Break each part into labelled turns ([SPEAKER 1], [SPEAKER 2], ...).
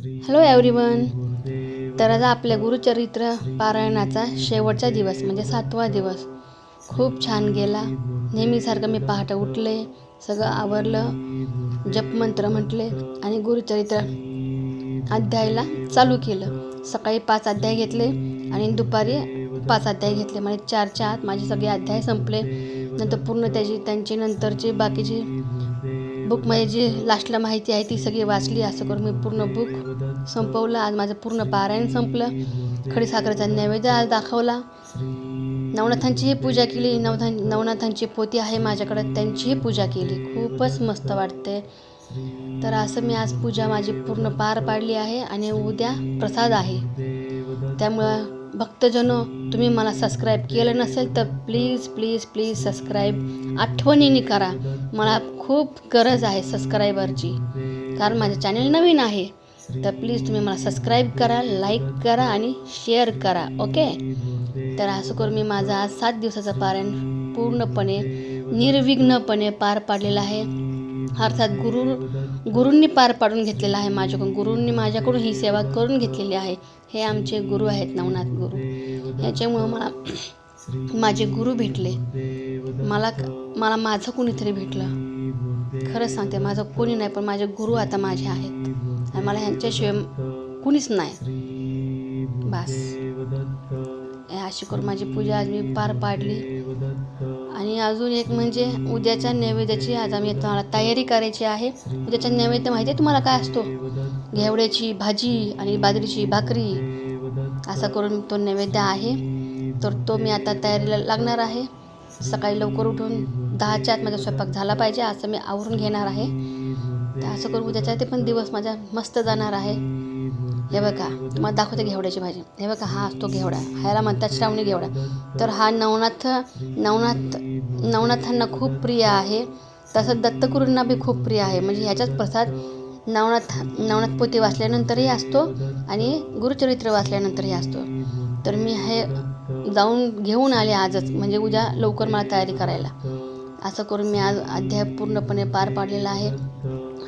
[SPEAKER 1] Hello everyone तर आज आपल्या गुरुचरित्र पारायणाचा शेवटचा दिवस म्हणजे सातवा दिवस. खूप छान गेला. नेहमीसारखं मी पहाटे उठले सगळं आवरलं जपमंत्र म्हटले आणि गुरुचरित्र अध्यायला चालू केलं. सकाळी पाच अध्याय घेतले आणि दुपारी पाच अध्याय घेतले. म्हणजे चारच्या आत माझे सगळे अध्याय संपले. नंतर पूर्ण त्याची त्यांची नंतरची बाकीची बुकमध्ये जी लास्टला माहिती आहे ती सगळी वाचली. असं करून मी पूर्ण बुक संपवलं. आज माझं पूर्ण पारायण संपलं. खडीसाखरेचा नैवेद्य आज दाखवला. नवनाथांचीही पूजा केली. नवनाथ नवनाथांची पोती आहे माझ्याकडं. त्यांचीही पूजा केली. खूपच मस्त वाटते तर असं मी आज पूजा माझी पूर्ण पार पाडली आहे आणि उद्या प्रसाद आहे. त्यामुळं भक्तजनो तुम्ही मला सबस्क्राईब केलं नसेल तर प्लीज प्लीज प्लीज सबस्क्राईब आठवणीने करा. मला खूप गरज आहे सबस्क्रायबरची कारण माझं चॅनल नवीन आहे. तर प्लीज तुम्ही मला सबस्क्राईब करा लाईक करा आणि शेअर करा ओके तर असं करून मी माझा आज सात दिवसाचा पारायण पूर्णपणे निर्विघ्नपणे पार पाडलेला आहे. अर्थात गुरु गुरूंनी पार पाडून घेतलेला आहे माझ्याकडून. गुरूंनी माझ्याकडून ही सेवा करून घेतलेली आहे. हे आमचे गुरु आहेत नवनाथ गुरु. याच्यामुळं मला माझे गुरु भेटले. मला मला माझं कोणीतरी भेटलं. खरंच सांगते माझं कोणी नाही पण माझे गुरु आता माझे आहेत. आणि मला ह्यांच्याशिवाय कुणीच नाही. बस. अशी करून माझी पूजा आज मी पार पाडली. आणि अजून एक म्हणजे उद्याच्या नैवेद्याची आज आम्ही तुम्हाला तयारी करायची आहे. उद्याच्या नैवेद्य माहिती आहे तुम्हाला काय असतो? घेवड्याची भाजी आणि बाजरीची भाकरी. असा करून तो नैवेद्य आहे. तर तो मी आता तयारीला लागणार आहे. सकाळी लवकर उठून दहाच्या आत माझा स्वयंपाक झाला पाहिजे असं मी आवरून घेणार आहे. तर असं करून उद्याच्या ते पण दिवस माझा मस्त जाणार आहे. हे बघा तुम्हाला दाखवते घेवड्याची भाजी. हे बघा हा असतो घेवडा. ह्याला म्हणतात श्रावणी घेवडा. तर हा नवनाथ नवनाथ नवनाथांना खूप प्रिय आहे. तसं दत्तगुरूंना बी खूप प्रिय आहे. म्हणजे ह्याच्यात प्रसाद नवनाथ नवनाथ पोती वाचल्यानंतरही असतो आणि गुरुचरित्र वाचल्यानंतरही असतो. तर मी हे जाऊन घेऊन आले आजच म्हणजे उद्या लवकर मला तयारी करायला. असं करून मी आज अध्याय पूर्णपणे पार पाडलेला आहे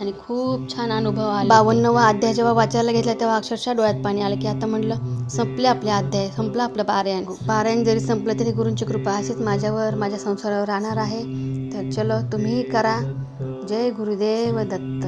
[SPEAKER 1] आणि खूप छान अनुभव आला. बावन्नवा अध्याय जेव्हा वाचायला घेतला तेव्हा अक्षरशः डोळ्यात पाणी आलं की आता म्हटलं संपले आपले अध्याय संपलं आपलं पारायण. पारायण जरी संपलं तरी गुरूंची कृपा अशीच माझ्यावर माझ्या संसारावर राहणार आहे. तर चलो तुम्हीही करा. जय गुरुदेव दत्त.